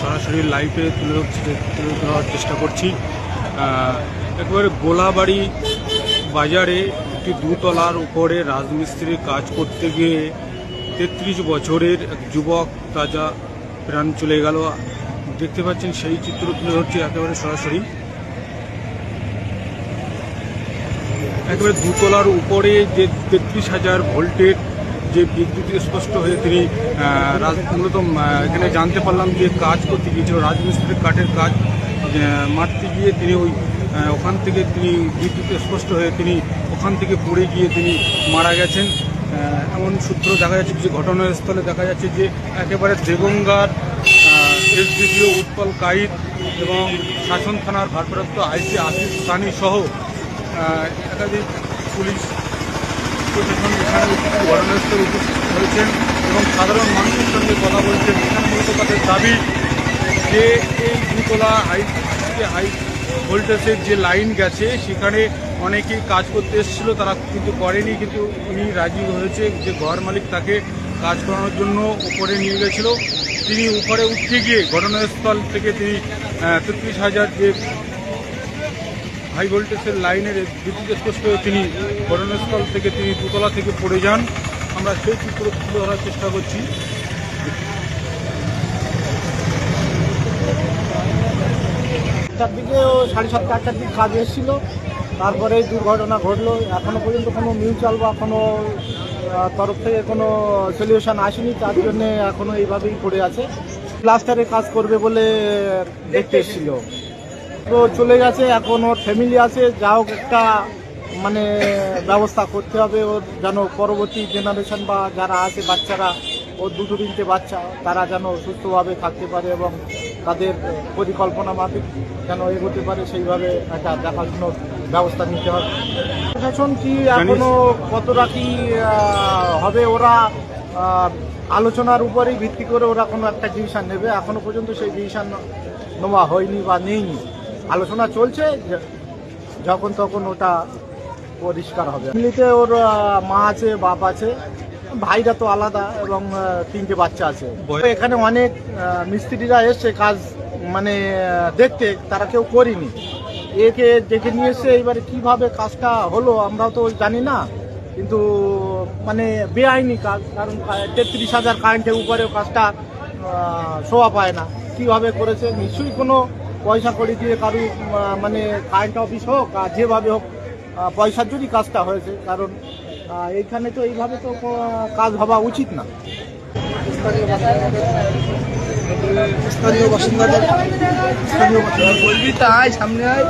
সরাসরি লাইভে তুলে তুলে ধরার চেষ্টা করছি। একেবারে গোলাবাড়ি বাজারে একটি দুতলার উপরে রাজমিস্ত্রির কাজ করতে গিয়ে তেত্রিশ বছরের এক যুবক তাজা প্রাণ চলে গেল। দেখতে পাচ্ছেন সেই চিত্র তুলে ধরছি একেবারে সরাসরি। একেবারে দুতলার উপরে যে তেত্রিশ হাজার ভোল্টের যে বিদ্যুৎ স্পষ্ট হয়ে তিনি মূলত এখানে জানতে পারলাম যে কাজ করতে গিয়েছিল রাজমিস্ত্রির কাঠের কাজ মারতে গিয়ে তিনি ওই ওখান থেকে তিনি বিদ্যুৎ স্পষ্ট হয়ে তিনি ওখান থেকে পড়ে গিয়ে তিনি মারা গেছেন। এমন সূত্র দেখা যাচ্ছে যে ঘটনাস্থলে দেখা যাচ্ছে যে একেবারে দেগঙ্গার এসডিপিও উৎপল কাইত এবং শাসন থানার ভারপ্রাপ্ত আইসি আশিস সানি সহ একাধিক পুলিশ প্রশাসন এখানে ঘটনাস্থলে উপস্থিত হয়েছেন এবং সাধারণ মানুষের সঙ্গে কথা বলছেন। এখানে মূলত তাদের দাবি যে এই দুতলা হাই যে হাই ভোল্টেজের যে লাইন গেছে, সেখানে অনেকেই কাজ করতে এসেছিল, তারা কিন্তু করেনি, কিন্তু উনি রাজি হয়েছে যে ঘর মালিক তাকে কাজ করানোর জন্য উপরে নিয়ে গেছিল। তিনি উপরে উঠতে গিয়ে ঘটনাস্থল থেকে তিনি তেত্রিশ হাজার যে হাই ভোল্টেজের লাইনের বিদ্যুৎ স্পষ্ট তিনি ঘটনাস্থল থেকে তিনি দুতলা থেকে পড়ে যান। আমরা সেই চিত্র তুলে ধরার চেষ্টা করছি। দিকে সাড়ে সাতটা, আটটার দিকে কাজ এসেছিল। তারপরে এই দুর্ঘটনা ঘটলো। এখনও পর্যন্ত কোনো মিউচুয়াল বা কোনো তরফ থেকে কোনো সলিউশন আসেনি। তার জন্যে এখনও এইভাবেই পড়ে আছে। প্লাস্টারে কাজ করবে বলে দেখতে এসেছিল। তো চলে গেছে এখন ওর ফ্যামিলি আছে যা হোক একটা মানে ব্যবস্থা করতে হবে। ওর যেন পরবর্তী জেনারেশন বা যারা আছে বাচ্চারা ওর দুটো তিনটে বাচ্চা তারা যেন সুস্থভাবে থাকতে পারে এবং তাদের পরিকল্পনা মাফিক যেন এগোতে পারে সেইভাবে একটা দেখাশোনার ব্যবস্থা নিতে হবে। প্রশাসন কি এখনও কতটা কি হবে ওরা আলোচনার উপরেই ভিত্তি করে ওরা কোনো একটা ডিভিশন নেবে? এখনও পর্যন্ত সেই ডিসিশন নেওয়া হয়নি বা নেইনি। আলোচনা চলছে যখন তখন ওটা পরিষ্কার হবে। ফ্যামিলিতে ওর মা আছে বাপ আছে ভাইরা তো আলাদা এবং তিনটে বাচ্চা আছে। এখানে অনেক মিস্ত্রিরা এসছে কাজ মানে দেখতে তারা কেউ করিনি। একে ডেকে নিয়ে এসে এবারে কীভাবে কাজটা হলো আমরাও তো জানি না কিন্তু মানে বেআইনি কাজ কারণ তেত্রিশ হাজার কারেন্টের উপরেও কাজটা শোভা পায় না। কীভাবে করেছে নিশ্চয়ই কোনো পয়সা করে দিয়ে কারু মানে কারেন্ট অফিস হোক আর যেভাবে হোক পয়সার জন্যই কাজটা হয়েছে। কারণ এইখানে তো এইভাবে তো কাজ হওয়া উচিত না। স্থানীয় বাসিন্দাদের স্থানীয় বাসিন্দা বলবি তাই সামনে আয়।